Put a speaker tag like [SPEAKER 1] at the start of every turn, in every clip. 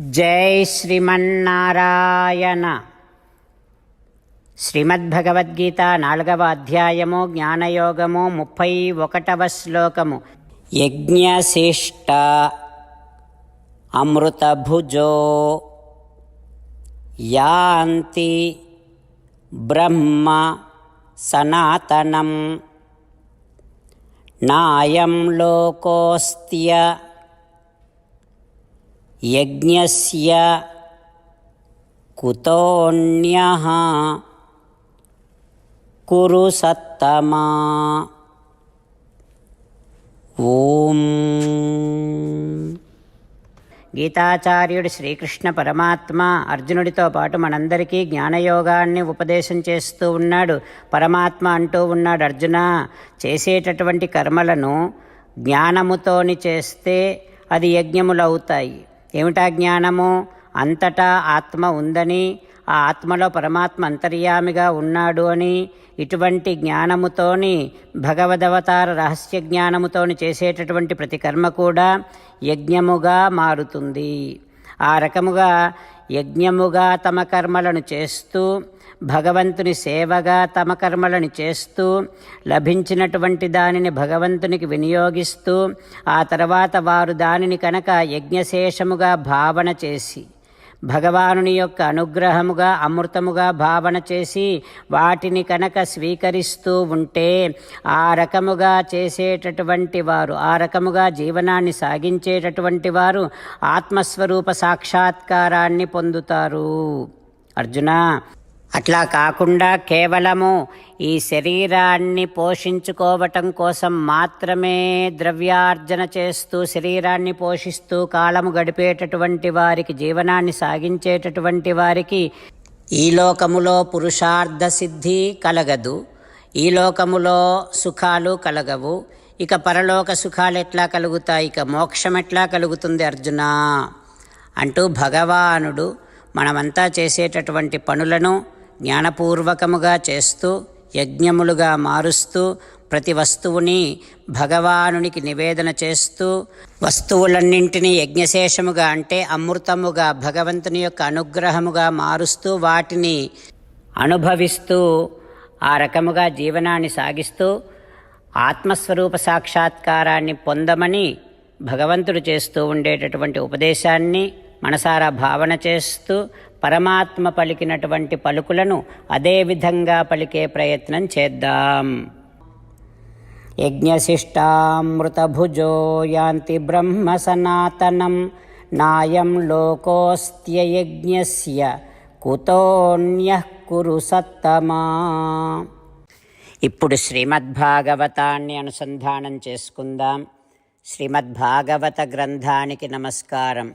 [SPEAKER 1] జై శ్రీమన్నారాయణ. శ్రీమద్భగవద్గీత నాలుగవ అధ్యాయము జ్ఞానయోగము ముప్పై ఒకటవ శ్లోకము. యజ్ఞశిష్ట అమృతభుజో యాంతి బ్రహ్మ సనాతనం. నాయం లోకోస్త్య యజ్ఞస్య కుతోణ్య కురు సత్తమా. ఓం. గీతాచార్యుడు శ్రీకృష్ణ పరమాత్మ అర్జునుడితో పాటు మనందరికీ జ్ఞానయోగాన్ని ఉపదేశం చేస్తూ ఉన్నాడు. పరమాత్మ అంటూ ఉన్నాడు అర్జున చేసేటటువంటి కర్మలను జ్ఞానముతోని చేస్తే అది యజ్ఞములవుతాయి. ఏమిటా జ్ఞానము? అంతటా ఆత్మ ఉందని ఆ ఆత్మలో పరమాత్మ అంతర్యామిగా ఉన్నాడు అని ఇటువంటి జ్ఞానముతోని భగవదవతార రహస్య జ్ఞానముతోని చేసేటటువంటి ప్రతి కర్మ కూడా యజ్ఞముగా మారుతుంది. ఆ రకముగా యజ్ఞముగా తమ కర్మలను చేస్తూ భగవంతుని సేవగా తమ కర్మలను చేస్తూ లభించినటువంటి దానిని భగవంతునికి వినియోగిస్తూ ఆ తర్వాత వారు దానిని కనుక యజ్ఞశేషముగా భావన చేసి భగవానుని యొక్క అనుగ్రహముగా అమృతముగా భావన చేసి వాటిని కనుక స్వీకరిస్తూ ఉంటే ఆ రకముగా చేసేటటువంటి వారు ఆ రకముగా జీవనాన్ని సాగించేటటువంటి వారు ఆత్మస్వరూప సాక్షాత్కారాన్ని పొందుతారు. అర్జున అట్లా కాకుండా కేవలము ఈ శరీరాన్ని పోషించుకోవటం కోసం మాత్రమే ద్రవ్యార్జన చేస్తూ శరీరాన్ని పోషిస్తూ కాలము గడిపేటటువంటి వారికి జీవనాన్ని సాగించేటటువంటి వారికి ఈ లోకములో పురుషార్థ సిద్ధి కలగదు. ఈ లోకములో సుఖాలు కలగవు. ఇక పరలోక సుఖాలు ఎట్లా కలుగుతాయి? ఇక మోక్షం ఎట్లా కలుగుతుంది అర్జున? అంటూ భగవానుడు మనమంతా చేసేటటువంటి పనులను జ్ఞానపూర్వకముగా చేస్తూ యజ్ఞములుగా మారుస్తూ ప్రతి వస్తువుని భగవానునికి నివేదన చేస్తూ వస్తువులన్నింటినీ యజ్ఞశేషముగా అంటే అమృతముగా భగవంతుని యొక్క అనుగ్రహముగా మారుస్తూ వాటిని అనుభవిస్తూ ఆ రకముగా జీవనాన్ని సాగిస్తూ ఆత్మస్వరూప సాక్షాత్కారాన్ని పొందమని భగవంతుడు చేస్తూ ఉండేటటువంటి ఉపదేశాన్ని మనసారా భావన చేస్తూ పరమాత్మ పలికినటువంటి పలుకులను అదే విధంగా పలికే ప్రయత్నం చేద్దాం. యజ్ఞశిష్టామృతభుజో యాంతి బ్రహ్మ సనాతనం నాయం లోకోస్త్యయజ్ఞస్య కుతోన్యః కురు సత్తమా. ఇప్పుడు శ్రీమద్భాగవతాన్ని అనుసంధానం చేసుకుందాం. శ్రీమద్భాగవత గ్రంథానికి నమస్కారం.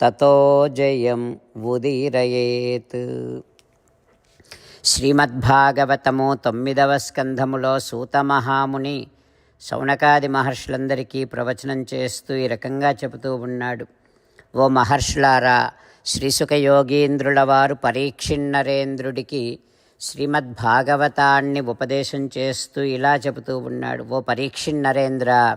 [SPEAKER 1] తతో జయం ఉదీరయేత్. శ్రీమద్భాగవతము తొమ్మిదవ స్కంధములో సూతమహాముని శౌనకాది మహర్షులందరికీ ప్రవచనం చేస్తూ ఈ రకంగా చెబుతూ ఉన్నాడు. ఓ మహర్షులారా శ్రీసుఖ యోగీంద్రుల వారు పరీక్షిన్నరేంద్రుడికి శ్రీమద్భాగవతాన్ని ఉపదేశం చేస్తూ ఇలా చెబుతూ ఉన్నాడు. ఓ పరీక్షిన్నరేంద్ర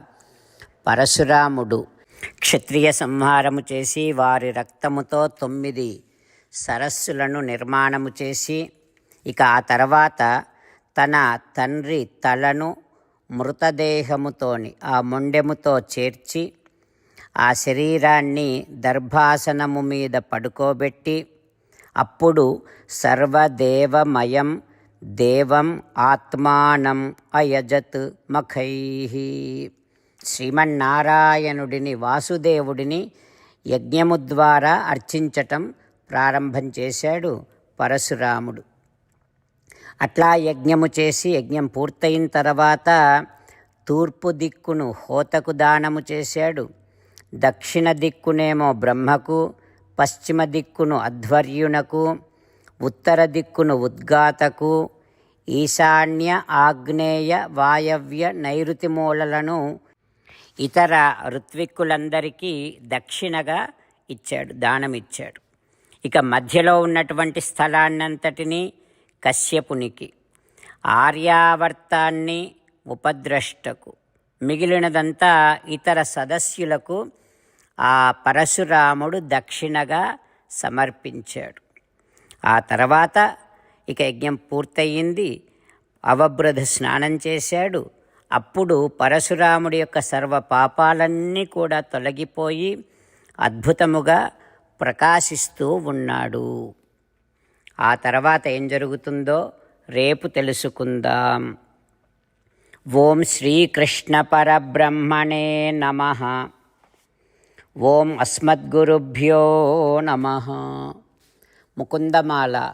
[SPEAKER 1] పరశురాముడు క్షత్రియ సంహారము చేసి వారి రక్తముతో తొమ్మిది సరస్సులను నిర్మాణము చేసి ఇక ఆ తర్వాత తన తండ్రి తలను మృతదేహముతోని ఆ మొండెముతో చేర్చి ఆ శరీరాన్ని దర్భాసనము మీద పడుకోబెట్టి అప్పుడు సర్వదేవమయం దేవం ఆత్మానం అయజత్ మఖై. శ్రీమన్నారాయణుడిని వాసుదేవుడిని యజ్ఞము ద్వారా అర్చించటం ప్రారంభం చేశాడు పరశురాముడు. అట్లా యజ్ఞము చేసి యజ్ఞం పూర్తయిన తర్వాత తూర్పు దిక్కును హోతకు దానము చేశాడు. దక్షిణ దిక్కునేమో బ్రహ్మకు పశ్చిమ దిక్కును అధ్వర్యునకు ఉత్తర దిక్కును ఉద్గాతకు ఈశాన్య ఆగ్నేయ వాయవ్య నైరుతి మూలలను ఇతర ఋత్విక్కులందరికీ దక్షిణగా ఇచ్చాడు దానం ఇచ్చాడు ఇక మధ్యలో ఉన్నటువంటి స్థలాన్నంతటినీ కశ్యపునికి ఆర్యావర్తాన్ని ఉపద్రష్టకు మిగిలినదంతా ఇతర సదస్యులకు ఆ పరశురాముడు దక్షిణగా సమర్పించాడు. ఆ తర్వాత ఇక యజ్ఞం పూర్తయింది అవబృధ స్నానం చేశాడు అప్పుడు పరశురాముడి యొక్క సర్వ పాపాలన్నీ కూడా తొలగిపోయి అద్భుతముగా ప్రకాశిస్తూ ఉన్నాడు. ఆ తర్వాత ఏం జరుగుతుందో రేపు తెలుసుకుందాం. ఓం శ్రీకృష్ణ పరబ్రహ్మణే నమ. ఓం అస్మద్గురుభ్యో నమ. ముకుందమాల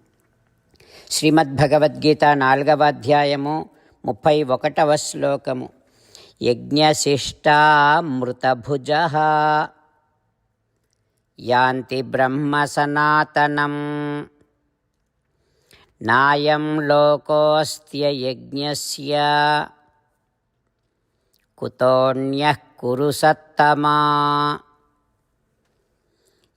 [SPEAKER 1] శ్రీమద్భగవద్గీత నాలుగవ అధ్యాయము ముప్పై ఒకటవ శ్లోకము. యజ్ఞశిష్టామృతభుజ యాంతి బ్రహ్మ సనాతనం నాయం లోకోస్త్యయజ్ఞస్య కుతోన్యః కురు సత్తమా.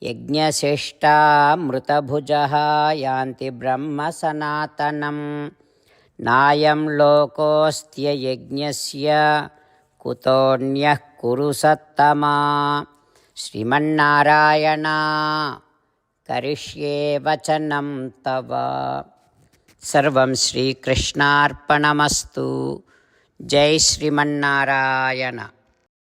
[SPEAKER 1] యజ్ఞశిష్టామృతభుజः యాంతి బ్రహ్మ సనాతనం. నాయం లోకోస్త్యయజ్ఞస్య కుతోన్యః కురు సత్తమా. శ్రీమన్నారాయణ కరిష్యే వచనం తవ. సర్వం శ్రీకృష్ణార్పణమస్తు. జై శ్రీమన్నారాయణ.